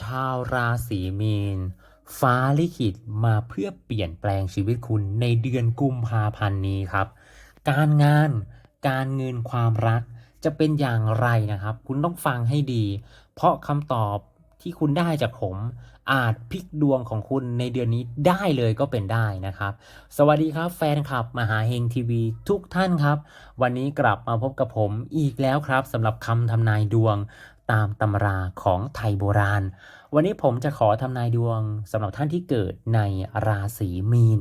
ชาวราศีมีน ฟ้าลิขิตมาเพื่อเปลี่ยนแปลงชีวิตคุณในเดือนกุมภาพันธ์นี้ครับ การงานการเงินความรักจะเป็นอย่างไรนะครับ คุณต้องฟังให้ดี เพราะคำตอบที่คุณได้จากผม อาจพลิกดวงของคุณในเดือนนี้ได้เลยก็เป็นได้นะครับ สวัสดีครับแฟนคลับมหาเฮงทีวีทุกท่านครับ วันนี้กลับมาพบกับผมอีกแล้วครับสำหรับคำทำนายดวง ตามตำราของไทยโบราณ วันนี้ผมจะขอทำนายดวงสำหรับท่านที่เกิดในราศีมีน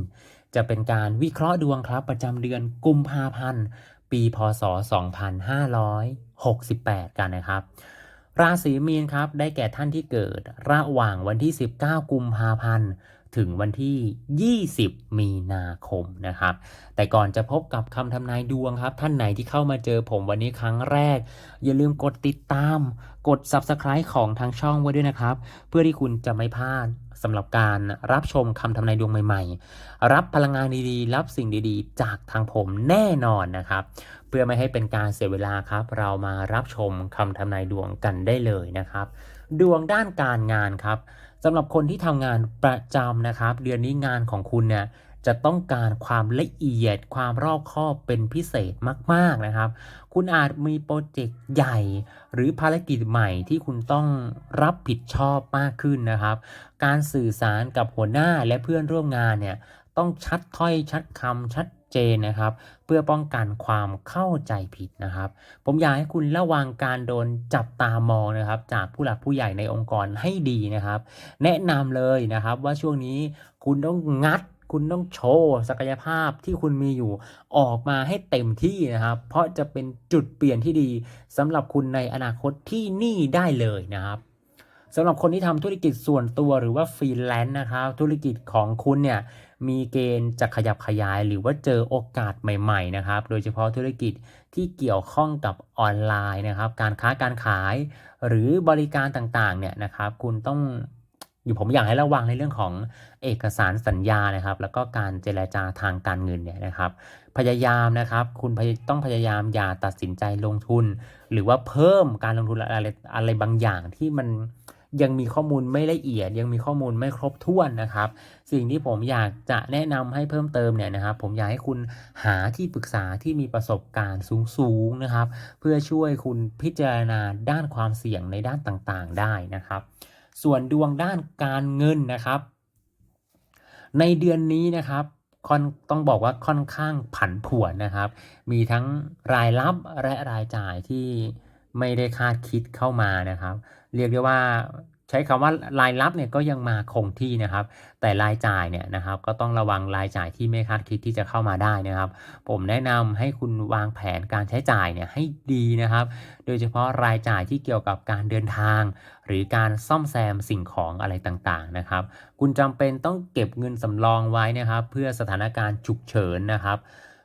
จะเป็นการวิเคราะห์ดวงครับประจำเดือนกุมภาพันธ์ ปีพศ 2568 กันนะครับ ราศีมีนครับได้แก่ท่านที่เกิดระหว่างวันที่ 19 กุมภาพันธ์ ถึงวันที่ 20 มีนาคมนะครับ แต่ก่อนจะพบกับคำทำนายดวงครับ ท่านไหนที่เข้ามาเจอผมวันนี้ครั้งแรก อย่าลืมกดติดตาม กด Subscribe ของทางช่องไว้ด้วยนะครับ เพื่อที่คุณจะไม่พลาดสำหรับการรับชมคำทำนายดวงใหม่ ๆ รับพลังงานดีๆ รับสิ่งดีๆ จากทางผมแน่นอนนะครับ เพื่อไม่ให้เป็นการเสียเวลาครับ เรามารับชมคำทำนายดวงกันได้เลยนะครับ ดวงด้านการงานครับสำหรับคนที่ทำงานประจำนะครับ เดือนนี้งานของคุณเนี่ยจะต้องการความละเอียดความรอบคอบเป็นพิเศษมาก ๆนะครับ คุณอาจมีโปรเจกต์ใหญ่ หรือภารกิจใหม่ที่คุณต้องรับผิดชอบมากขึ้นนะครับ การสื่อสารกับหัวหน้าและเพื่อนร่วมงานเนี่ยต้องชัดถ้อยชัดคำชัด เจนนะครับ เพื่อป้องกันความเข้าใจผิดนะครับ ผมอยากให้คุณระวังการโดนจับตามองนะครับ จากผู้หลักผู้ใหญ่ในองค์กรให้ดีนะครับ แนะนำเลยนะครับว่าช่วงนี้คุณต้องงัดคุณต้องโชว์ศักยภาพที่คุณมีอยู่ออกมาให้เต็มที่นะครับ เพราะจะเป็นจุดเปลี่ยนที่ดีสำหรับคุณในอนาคตที่นี่ได้เลยนะครับ สำหรับคนที่ทำธุรกิจส่วนตัวหรือว่าฟรีแลนซ์นะครับธุรกิจของคุณเนี่ยมีเกณฑ์จะขยับขยายหรือว่าเจอโอกาสใหม่ๆนะครับ โดยเฉพาะธุรกิจที่เกี่ยวข้องกับออนไลน์นะครับ การค้าการขาย หรือบริการต่างๆเนี่ยนะครับ คุณต้องอยู่ผมอยากให้ระวังในเรื่องของเอกสารสัญญานะครับ แล้วก็การเจรจาทางการเงินเนี่ยนะครับ พยายามนะครับ คุณพยต้องพยายามอย่าตัดสินใจลงทุน หรือว่าเพิ่มการลงทุนอะไรอะไรบางอย่างที่มัน ยังมีข้อมูลไม่ละเอียด ยังมีข้อมูลไม่ครบถ้วนนะครับ สิ่งที่ผมอยากจะแนะนำให้เพิ่มเติมเนี่ยนะครับ ผมอยากให้คุณหาที่ปรึกษาที่มีประสบการณ์สูงๆนะครับ เพื่อช่วยคุณพิจารณาด้านความเสี่ยงในด้านต่างๆ ได้นะครับ ส่วนดวงด้านการเงินนะครับ ในเดือนนี้นะครับค่อนต้องบอกว่าค่อนข้างผันผวนนะครับ มีทั้งรายรับและรายจ่ายที่ ไม่ได้คาดคิดเข้ามานะครับ เรียกได้ว่าใช้คำว่ารายรับเนี่ยก็ยังมาคงที่นะครับ แต่รายจ่ายเนี่ยนะครับก็ต้องระวังรายจ่ายที่ไม่คาดคิดที่จะเข้ามาได้นะครับ ผมแนะนำให้คุณวางแผนการใช้จ่ายเนี่ยให้ดีนะครับ โดยเฉพาะรายจ่ายที่เกี่ยวกับการเดินทาง หรือการซ่อมแซมสิ่งของอะไรต่างๆนะครับ คุณจำเป็นต้องเก็บเงินสำรองไว้นะครับ เพื่อสถานการณ์ฉุกเฉินนะครับ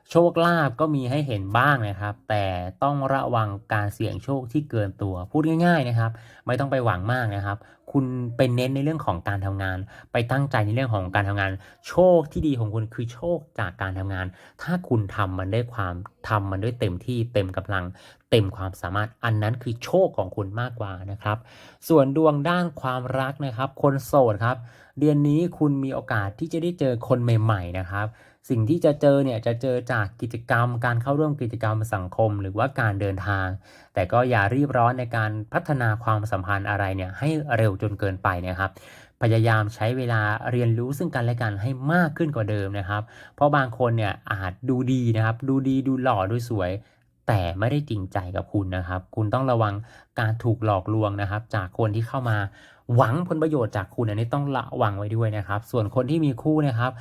โชคลาภก็มีให้เห็นบ้างนะครับ แต่ต้องระวังการเสี่ยงโชคที่เกินตัวพูดง่าย ๆนะครับ ไม่ต้องไปหวังมากนะครับ คุณเป็นเน้นในเรื่องของการทำงาน ไปตั้งใจในเรื่องของการทำงาน โชคที่ดีของคุณคือโชคจากการทำงาน ถ้าคุณทำมันด้วยความทำมันด้วยเต็มที่เต็มกำลัง เต็มความสามารถอันนั้นคือโชคของคุณมากกว่านะครับ ส่วนดวงด้านความรักนะครับ คนโสดครับ เดือนนี้คุณมีโอกาสที่จะได้เจอคนใหม่ ๆ นะครับ สิ่งที่จะเจอเนี่ยจะเจอจากกิจกรรม การเข้าร่วมกิจกรรมสังคม หรือว่าการเดินทาง แต่ก็อย่ารีบร้อนในการพัฒนาความสัมพันธ์อะไรเนี่ยให้เร็วจนเกินไปนะครับพยายามใช้เวลาเรียนรู้ซึ่งกันและกันให้มากขึ้นกว่าเดิมนะครับ เพราะบางคนเนี่ยอาจดูดีนะครับ ดูดีดูหล่อดูสวย แต่ไม่ได้จริงใจกับคุณนะครับ คุณต้องระวังการถูกหลอกลวงนะครับ จากคนที่เข้ามาหวังผลประโยชน์จากคุณอันนี้ต้องระวังไว้ด้วยนะครับ ส่วนคนที่มีคู่นะครับ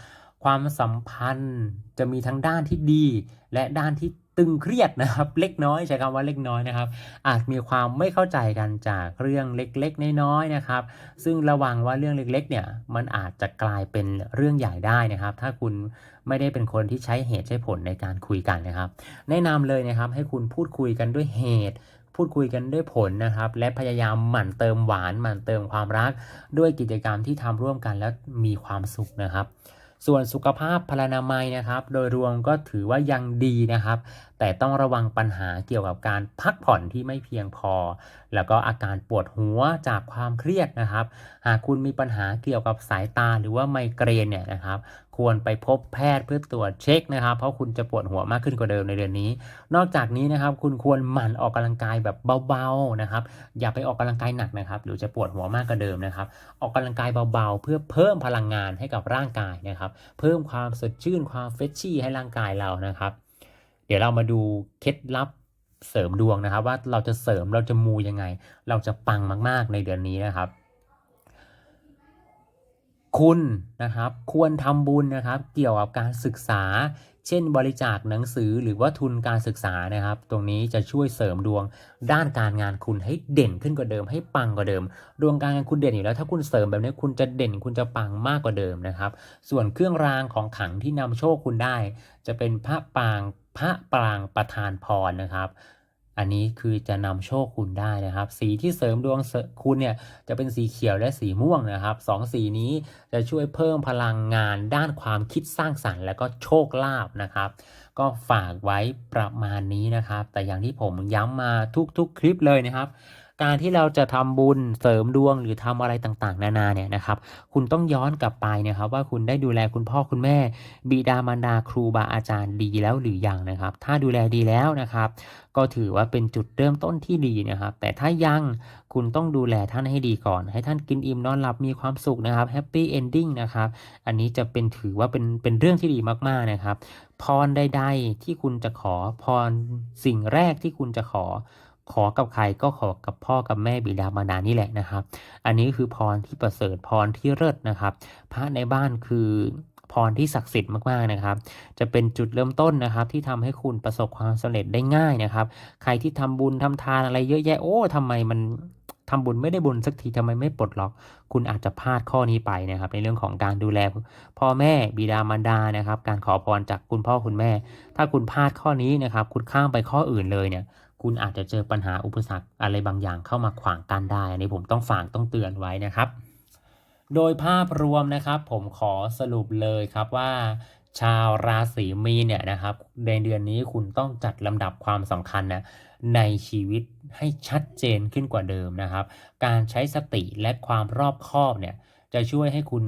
ความสัมพันธ์จะมีทั้งด้านที่ดี และด้านที่ตึงเครียดนะครับ เล็กน้อยใช้คำว่าเล็กน้อยนะครับ อาจมีความไม่เข้าใจกันจากเรื่องเล็กๆ น้อยๆนะครับ ซึ่งระวังว่าเรื่องเล็กๆ เนี่ยมันอาจจะกลายเป็นเรื่องใหญ่ได้นะครับ ถ้าคุณไม่ได้เป็นคนที่ใช้เหตุใช้ผลในการคุยกันนะครับ แนะนำเลยนะครับให้คุณพูดคุยกันด้วยเหตุพูดคุยกันด้วยผลนะครับ และพยายามหมั่นเติมหวานหมั่นเติมความรัก ด้วยกิจกรรมที่ทำร่วมกันแล้วมีความสุขนะครับ ส่วนสุขภาพพลานามัยนะครับ โดยรวมก็ถือว่ายังดีนะครับ แต่ต้องระวังปัญหาเกี่ยวกับการพักผ่อนที่ไม่เพียงพอ แล้วก็อาการปวดหัวจากความเครียดนะครับ หากคุณมีปัญหาเกี่ยวกับสายตาหรือว่าไมเกรนเนี่ยนะครับ ควรไปพบแพทย์เพื่อตรวจเช็คนะครับ เพราะคุณจะปวดหัวมากขึ้นกว่าเดิมในเดือนนี้ นอกจากนี้นะครับ คุณควรหมั่นออกกำลังกายแบบเบาๆนะครับ อย่าไปออกกำลังกายหนักนะครับหรือจะปวดหัวมากกว่าเดิมนะครับ ออกกำลังกายเบาๆ เพื่อเพิ่มพลังงานให้กับร่างกายนะครับ เพิ่มความสดชื่นความเฟชชี่ให้ร่างกายเรานะครับ ดี๋ยวเรามาดูเคล็ดลับเสริมดวงนะครับ ว่าเราจะเสริมเราจะมูยังไง เราจะปังมากๆในเดือนนี้นะครับ คุณนะครับควรทำบุญนะครับ เกี่ยวกับการศึกษา เช่นบริจาคหนังสือหรือว่าทุนการศึกษานะครับ ตรงนี้จะช่วยเสริมดวงด้านการงานคุณให้เด่นขึ้นกว่าเดิม ให้ปังกว่าเดิม ดวงการงานคุณเด่นอยู่แล้ว ถ้าคุณเสริมแบบนี้คุณจะเด่นคุณจะปังมากกว่าเดิมนะครับ ส่วนเครื่องรางของขังที่นำโชคคุณได้ จะเป็นพระปาง พระปรางประธานพรนะครับ อันนี้คือจะนำโชคคุณได้นะครับ สีที่เสริมดวงคุณเนี่ยจะเป็นสีเขียวและสีม่วงนะครับสองสีนี้จะช่วยเพิ่มพลังงานด้านความคิดสร้างสรรค์ และก็โชคลาภนะครับ ก็ฝากไว้ประมาณนี้นะครับ แต่อย่างที่ผมย้ำมาทุกๆคลิปเลยนะครับ การที่เราจะทำบุญเสริมดวงหรือทำอะไรต่างๆ นานาเนี่ยนะครับ คุณต้องย้อนกลับไปนะครับ ว่าคุณได้ดูแลคุณพ่อคุณแม่ บิดามารดาครูบาอาจารย์ดีแล้วหรือยังนะครับ ถ้าดูแลดีแล้วนะครับ ก็ถือว่าเป็นจุดเริ่มต้นที่ดีนะครับ แต่ถ้ายังคุณต้องดูแลท่านให้ดีก่อน ให้ท่านกินอิ่มนอนหลับมีความสุขนะครับแฮปปี้เอนดิ้งนะครับ อันนี้จะเป็นถือว่าเป็นเป็นเรื่องที่ดีมากๆนะครับ พรใดๆที่คุณจะขอพรสิ่งแรกที่คุณจะขอ ขอกับใครก็ขอกับพ่อกับแม่บิดามารดานี่แหละนะครับ อันนี้คือพรที่ประเสริฐพรที่เลิศนะครับ พระในบ้านคือพรที่ศักดิ์สิทธิ์มากๆนะครับ จะเป็นจุดเริ่มต้นนะครับ ที่ทำให้คุณประสบความสำเร็จได้ง่ายนะครับ ใครที่ทำบุญทำทานอะไรเยอะแยะโอ้ทำไมมันทำบุญไม่ได้บุญสักทีทำไมไม่ปลดล็อก คุณอาจจะพลาดข้อนี้ไปนะครับ ในเรื่องของการดูแล พ่อแม่บิดามารดานะครับ การขอพรจากคุณพ่อคุณแม่ ถ้าคุณพลาดข้อนี้นะครับ คุณข้ามไปข้ออื่นเลยเนี่ย คุณอาจจะเจอปัญหาอุปสรรคอะไรบางอย่างเข้ามาขวางกันได้ อันนี้ผมต้องฝากต้องเตือนไว้นะครับ โดยภาพรวมนะครับผมขอสรุปเลยครับว่าชาวราศีมีนเนี่ยนะครับในเดือนนี้คุณต้องจัดลำดับความสำคัญนะในชีวิตให้ชัดเจนขึ้นกว่าเดิมนะครับ การใช้สติและความรอบคอบเนี่ย จะช่วยให้คุณ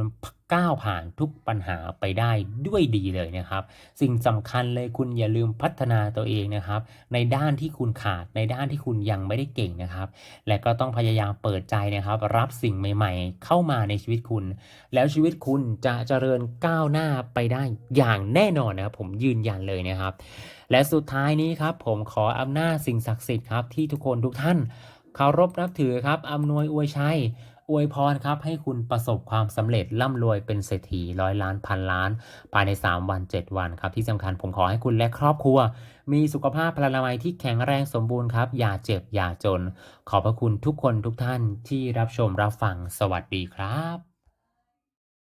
ก้าวผ่านทุกปัญหาไปได้ด้วยดีเลยนะครับ สิ่งสำคัญเลยคุณอย่าลืมพัฒนาตัวเองนะครับ ในด้านที่คุณขาดในด้านที่คุณยังไม่ได้เก่งนะครับ และก็ต้องพยายามเปิดใจนะครับ รับสิ่งใหม่ ๆ เข้ามาในชีวิตคุณ แล้วชีวิตคุณจะเจริญก้าวหน้าไปได้อย่างแน่นอนนะครับ ผมยืนยันเลยนะครับ และสุดท้ายนี้ครับ ผมขออำนาจสิ่งศักดิ์สิทธิ์ครับที่ทุกคนทุกท่านเคารพนับถือครับอำนวยอวยชัย อวยพรครับให้คุณประสบความสำเร็จร่ำรวยเป็นเศรษฐีร้อยล้านพันล้าน ภายใน 3 วัน 7 วันครับ ที่สำคัญผมขอให้คุณและครอบครัว มีสุขภาพพลานามัยที่แข็งแรงสมบูรณ์ครับ อย่าเจ็บอย่าจน ขอบพระคุณทุกคนทุกท่านที่รับชมรับฟังสวัสดีครับ